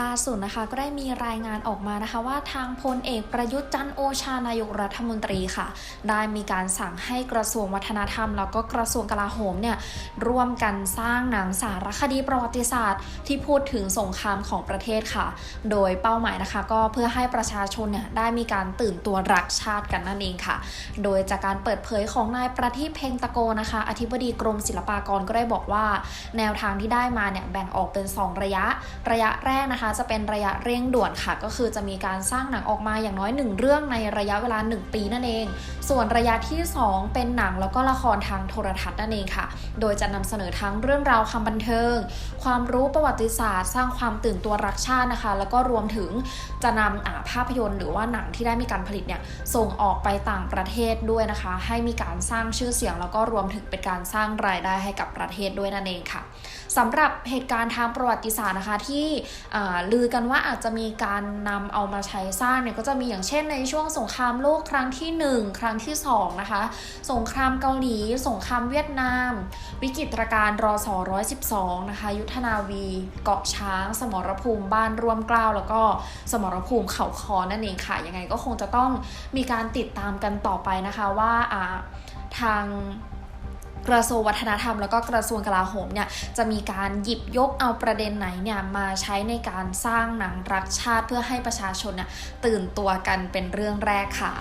ล่าสุดนะคะก็ได้มีรายงานออกมานะคะว่าทางพลเอกประยุทธ์จันโอชานายกรัฐมนตรีค่ะ ได้มีการสั่งให้กระทรวงวัฒนธรรม แล้วก็กระทรวงกลาโหมเนี่ยร่วมกันสร้างหนังสารคดีประวัติศาสตร์ ที่พูดถึงสงครามของประเทศค่ะ โดยเป้าหมายนะคะก็เพื่อให้ประชาชนเนี่ยได้มีการตื่นตัวรักชาติกันนั่นเองค่ะ โดยจากการเปิดเผยของนายประทีปเพ็งตะโกนะคะ อธิบดีกรมศิลปากรก็ได้บอกว่า แนวทางที่ได้มาเนี่ยแบ่งออกเป็น 2 ระยะ ระยะแรกนะคะจะเป็นระยะเร่งด่วนค่ะ ก็คือจะมีการสร้างหนังออกมาอย่างน้อย 1 เรื่องในระยะเวลา 1 ปีนั่นเอง ส่วนระยะที่ 2 เป็นหนังแล้วก็ละครทางโทรทัศน์นั่นเองค่ะ โดยจะนำเสนอทั้งเรื่องราวความบันเทิง ความรู้ประวัติศาสตร์ สร้างความตื่นตัวรักชาตินะคะ แล้วก็รวมถึงจะนำภาพยนตร์หรือว่าหนังที่ได้มีการผลิตเนี่ยส่งออกไปต่างประเทศด้วยนะคะ ให้มีการสร้างชื่อเสียง แล้วก็รวมถึงเป็นการสร้างรายได้ให้กับประเทศด้วยนั่นเองค่ะสำหรับเหตุการณ์ทางประวัติศาสตร์นะคะที่ลือกันว่าอาจจะมีการนำเอามาใช้สร้างเนี่ยก็จะมีอย่างเช่นในช่วงสงครามโลกครั้งที่ 1 ครั้งที่2นะคะ สงครามเกาหลี สงครามเวียดนาม วิกฤตการณ์รอสอ112 นะคะ ยุทธนาวี เกาะช้าง สมรภูมิบ้านร่วมกล้าว แล้วก็สมรภูมิเขาคอนั่นเองค่ะ ยังไงก็คงจะต้องมีการติดตามกันต่อไปนะคะว่าทาง กระทรวงวัฒนธรรมแล้วก็กระทรวงกลาโหมเนี่ยจะมีการหยิบยกเอาประเด็นไหนเนี่ยมาใช้ในการสร้างหนังรักชาติเพื่อให้ประชาชนเนี่ยตื่นตัวกันเป็นเรื่องแรกค่ะ